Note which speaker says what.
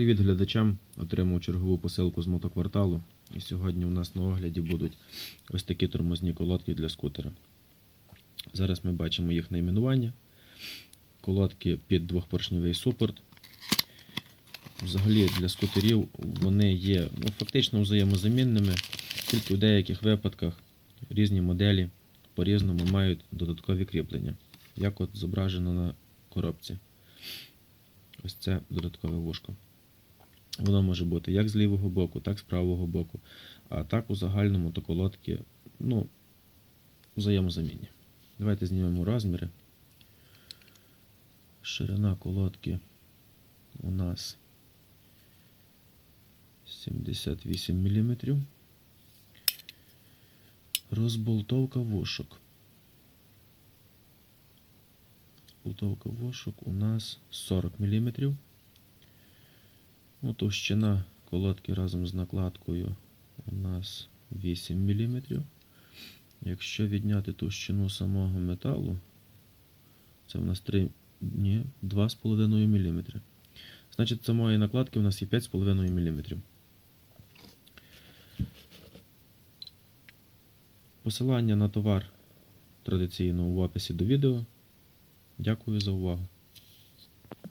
Speaker 1: Привіт глядачам! Отримав чергову посилку з мотокварталу. І сьогодні у нас на огляді будуть ось такі тормозні колодки для скутера. Зараз ми бачимо їх найменування. Колодки під двохпоршневий супорт. Взагалі для скутерів вони є ну, фактично взаємозамінними, тільки в деяких випадках різні моделі по-різному мають додаткові кріплення, як от зображено на коробці. Ось це додаткове вушко. Воно може бути як з лівого боку, так з правого боку. А так у загальному то колодки ну, взаємозамінні. Давайте знімемо розміри. Ширина колодки у нас 78 мм. Розболтовка вушок. Болтовка вушок у нас 40 мм. Ну, товщина колодки разом з накладкою у нас 8 мм. Якщо відняти товщину самого металу, це у нас 3, ні, 2,5 мм. Значить, самої накладки у нас є 5,5 мм. Посилання на товар традиційно в описі до відео. Дякую за увагу.